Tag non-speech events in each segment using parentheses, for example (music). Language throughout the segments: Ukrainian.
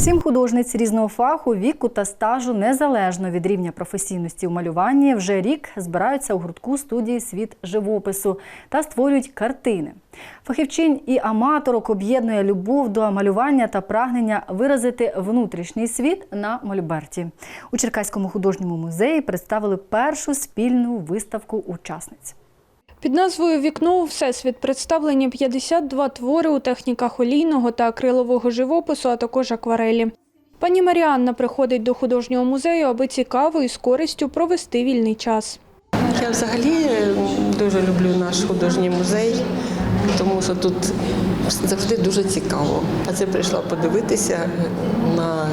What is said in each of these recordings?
Сім художниць різного фаху, віку та стажу незалежно від рівня професійності у малюванні вже рік збираються у гуртку студії Світ живопису та створюють картини. Фахівчинь і аматорок об'єднує любов до малювання та прагнення виразити внутрішній світ на мольберті. У Черкаському художньому музеї представили першу спільну виставку учасниць. Під назвою Вікно у всесвіт представлені 52 твори у техніках олійного та акрилового живопису, а також акварелі. Пані Маріанна приходить до художнього музею, аби цікаво і з користю провести вільний час. Я взагалі дуже люблю наш художній музей, тому що тут завжди дуже цікаво. А це прийшла подивитися на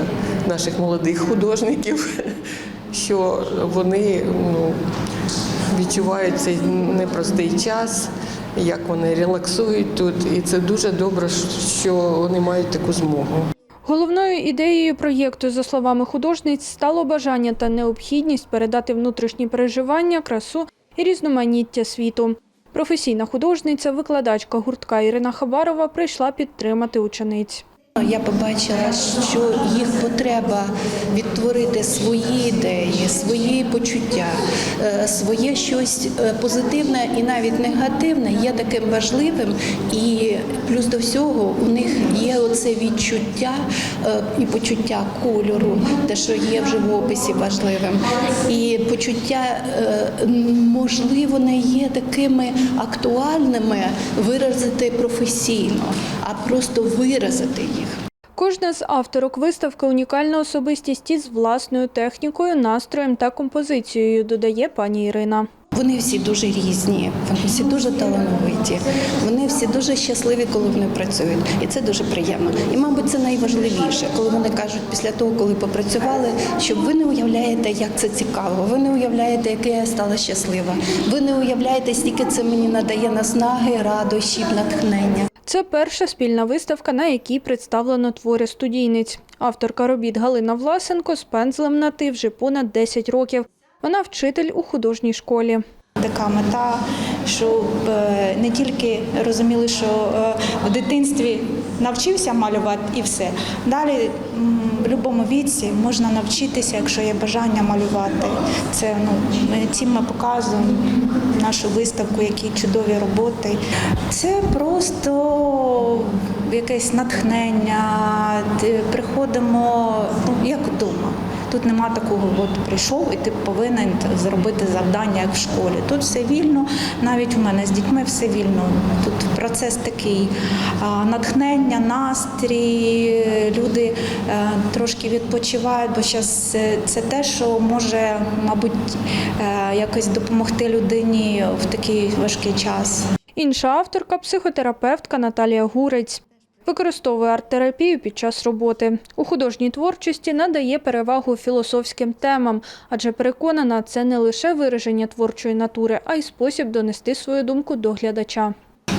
наших молодих художників, (laughs) що вони ну, відчувають цей непростий час, як вони релаксують тут. І це дуже добре, що вони мають таку змогу. Головною ідеєю проєкту, за словами художниць, стало бажання та необхідність передати внутрішні переживання, красу і різноманіття світу. Професійна художниця, викладачка гуртка Ірина Хабарова прийшла підтримати учениць. Я побачила, що їх потреба відтворити свої ідеї, свої почуття, е, своє щось е, позитивне і навіть негативне є таким важливим. І плюс до всього у них є оце відчуття е, і почуття кольору, те, що є в живописі важливим. І почуття, можливо, не є такими актуальними виразити професійно, а просто виразити їх. Кожна з авторок виставки унікальна особистість із власною технікою, настроєм та композицією, додає пані Ірина. Вони всі дуже різні, вони всі дуже талановиті. Вони всі дуже щасливі, коли вони працюють, і це дуже приємно. І, мабуть, це найважливіше, коли вони кажуть після того, коли попрацювали, що ви не уявляєте, як це цікаво. Ви не уявляєте, яке я стала щаслива. Ви не уявляєте, стільки це мені надає наснаги, радощів, натхнення. Це перша спільна виставка, на якій представлено твори студійниць. Авторка робіт Галина Власенко з пензлем на ти вже понад 10 років. Вона вчитель у художній школі. Така мета, щоб е, не тільки розуміли, що е, в дитинстві навчився малювати і все. Далі в будь-якому віці можна навчитися, якщо є бажання малювати. Це ну цим ми показуємо нашу виставку, які чудові роботи. Це просто якесь натхнення. Приходимо ну, як вдома. Тут нема такого, от прийшов і ти повинен зробити завдання як в школі. Тут все вільно, навіть у мене з дітьми все вільно. Тут процес такий натхнення, настрій, люди е, трошки відпочивають, бо зараз це те, що може, мабуть, е, якось допомогти людині в такий важкий час. Інша авторка психотерапевтка Наталія Гурець. Використовує арт-терапію під час роботи. У художній творчості надає перевагу філософським темам, адже переконана, це не лише вираження творчої натури, а й спосіб донести свою думку до глядача.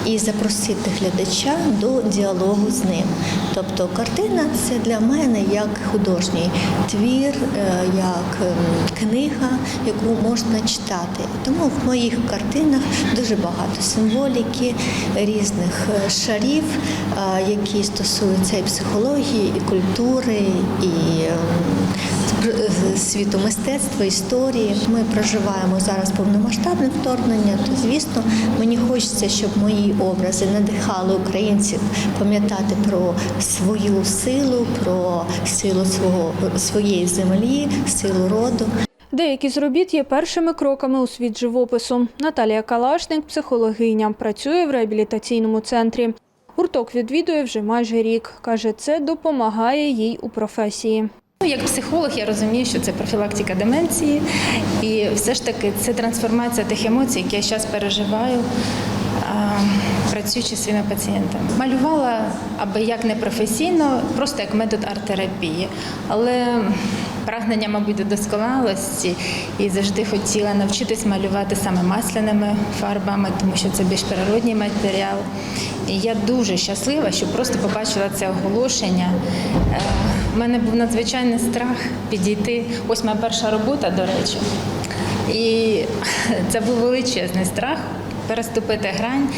І запросити глядача до діалогу з ним. Тобто картина це для мене як художній твір, е, як ем, книга, яку можна читати. Тому в моїх картинах дуже багато символіки, різних е, шарів, е, які стосуються і психології, і культури, і ем, світу мистецтва, історії. Ми проживаємо зараз повномасштабне вторгнення, то звісно мені хочеться, щоб мої образи надихали українців пам'ятати про свою силу, про силу свого своєї землі, силу роду. Деякі з робіт є першими кроками у світ живопису. Наталія Калашник, психологиня, працює в реабілітаційному центрі. Гурток відвідує вже майже рік. Каже, це допомагає їй у професії. Як психолог я розумію, що це профілактика деменції, і все ж таки це трансформація тих емоцій, які я зараз переживаю, працюючи зі своїми пацієнтами. Малювала аби як не професійно, просто як метод арт-терапії. Але прагнення, мабуть, до досконалості і завжди хотіла навчитись малювати саме масляними фарбами, тому що це більш природній матеріал. І я дуже щаслива, що просто побачила це оголошення. У мене був надзвичайний страх підійти. Ось моя перша робота, до речі. І (laughs) це був величезний страх переступити грань,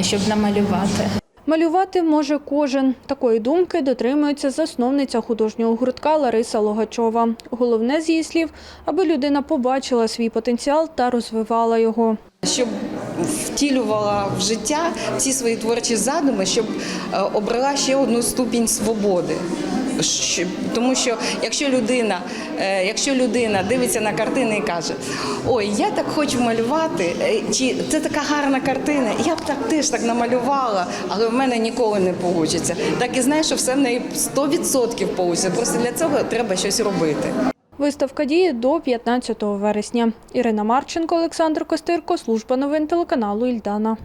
щоб намалювати. Малювати може кожен. Такої думки дотримується засновниця художнього гуртка Лариса Логачова. Головне з її слів, аби людина побачила свій потенціал та розвивала його. щоб втілювала в життя ці свої творчі задуми, щоб е, обрала ще одну ступінь свободи. Тому що якщо людина, е, якщо людина дивиться на картини і каже, ой, я так хочу малювати, е, чи це така гарна картина, я б так теж так намалювала, але в мене ніколи не вийде. Так і знаєш, що все в неї 100% вийде. Просто для цього треба щось робити. Виставка діє до 15 вересня. Ірина Марченко, Олександр Костирко, служба новин телеканалу Ільдана.